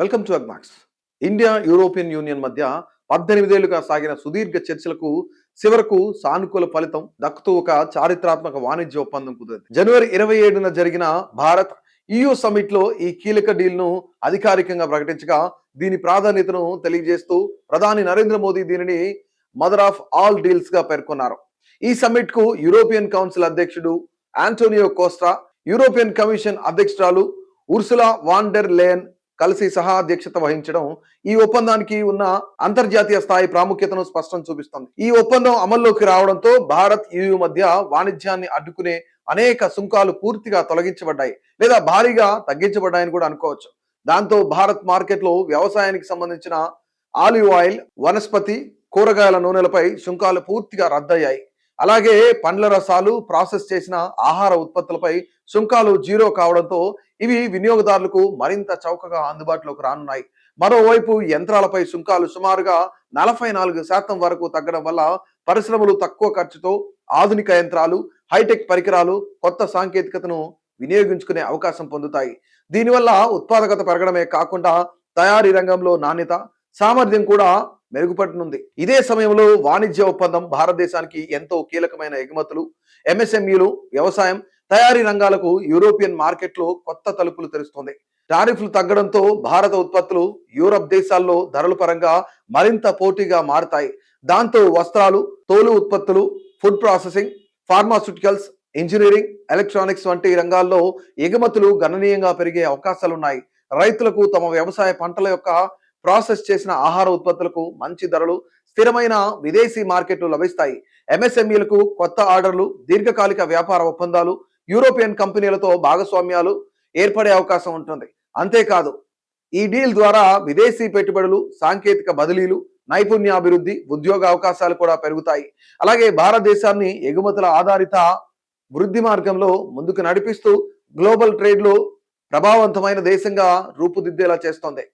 Welcome to అగ్మాక్స్ India European union మధ్య పద్దెనిమిదేళ్ళుగా సాగిన సుదీర్ఘ చర్చలకు చివరకు సానుకూల ఫలితం దక్కుతూ ఒక చారిత్రాత్మక వాణిజ్య ఒప్పందం కుదిరింది. జనవరి ఇరవై ఏడున జరిగిన భారత్ ఈయూ సమిట్లో ఈ కీలక డీల్ను అధికారికంగా ప్రకటించగా దీని ప్రాధాన్యతను తెలియజేస్తూ ప్రధాని నరేంద్ర మోదీ దీనిని మదర్ ఆఫ్ ఆల్ డీల్స్గా పేర్కొన్నారు. ఈ సమిట్కు యూరోపియన్ కౌన్సిల్ అధ్యక్షుడు ఆంటోనియో కోస్టా యూరోపియన్ కమిషన్ అధ్యక్షురాలు ఉర్సులా వాండెర్ లేన్ కలిసి సహా అధ్యక్షత వహించడం ఈ ఒప్పందానికి ఉన్న అంతర్జాతీయ స్థాయి ప్రాముఖ్యతను స్పష్టం చూపిస్తుంది. ఈ ఒప్పందం అమల్లోకి రావడంతో భారత్ EU మధ్య వాణిజ్యాన్ని అడ్డుకునే అనేక సుంకాలు పూర్తిగా తొలగించబడ్డాయి లేదా భారీగా తగ్గించబడ్డాయని కూడా అనుకోవచ్చు. దాంతో భారత్ మార్కెట్లో వ్యవసాయానికి సంబంధించిన ఆలివ్ ఆయిల్ వనస్పతి కూరగాయల నూనెలపై సుంకాలు పూర్తిగా రద్దయ్యాయి. అలాగే పండ్ల రసాలు ప్రాసెస్ చేసిన ఆహార ఉత్పత్తులపై సుంకాలు జీరో కావడంతో ఇవి వినియోగదారులకు మరింత చౌకగా అందుబాటులోకి రానున్నాయి. మరోవైపు యంత్రాలపై సుంకాలు సుమారుగా నలభై నాలుగు శాతం వరకు తగ్గడం వల్ల పరిశ్రమలు తక్కువ ఖర్చుతో ఆధునిక యంత్రాలు హైటెక్ పరికరాలు కొత్త సాంకేతికతను వినియోగించుకునే అవకాశం పొందుతాయి. దీనివల్ల ఉత్పాదకత పెరగడమే కాకుండా తయారీ రంగంలో నాణ్యత సామర్థ్యం కూడా మెరుగుపడనుంది. ఇదే సమయంలో వాణిజ్య ఒప్పందం భారతదేశానికి ఎంతో కీలకమైన ఎగుమతులు ఎంఎస్ఎంఈలు వ్యవసాయం తయారీ రంగాలకు యూరోపియన్ మార్కెట్లో కొత్త తలుపులు తెరుస్తుంది. టారిఫ్లు తగ్గడంతో భారత ఉత్పత్తులు యూరప్ దేశాల్లో ధరల పరంగా మరింత పోటీగా మారుతాయి. దాంతో వస్త్రాలు తోలు ఉత్పత్తులు food processing pharmaceuticals engineering electronics వంటి రంగాల్లో ఎగుమతులు గణనీయంగా పెరిగే అవకాశాలున్నాయి. రైతులకు తమ వ్యవసాయ పంటల యొక్క ప్రాసెస్ చేసిన ఆహార ఉత్పత్తులకు మంచి ధరలు స్థిరమైన విదేశీ మార్కెట్లు లభిస్తాయి. ఎంఎస్ఎంఈలకు కొత్త ఆర్డర్లు దీర్ఘకాలిక వ్యాపార ఒప్పందాలు యూరోపియన్ కంపెనీలతో భాగస్వామ్యాలు ఏర్పడే అవకాశం ఉంటుంది. అంతేకాదు ఈ డీల్ ద్వారా విదేశీ పెట్టుబడులు సాంకేతిక బదిలీలు నైపుణ్యాభివృద్ధి ఉద్యోగ అవకాశాలు కూడా పెరుగుతాయి. అలాగే భారతదేశాన్ని ఎగుమతుల ఆధారిత వృద్ధి మార్గంలో ముందుకు నడిపిస్తూ గ్లోబల్ ట్రేడ్లో ప్రభావవంతమైన దేశంగా రూపుదిద్దేలా చేస్తోంది.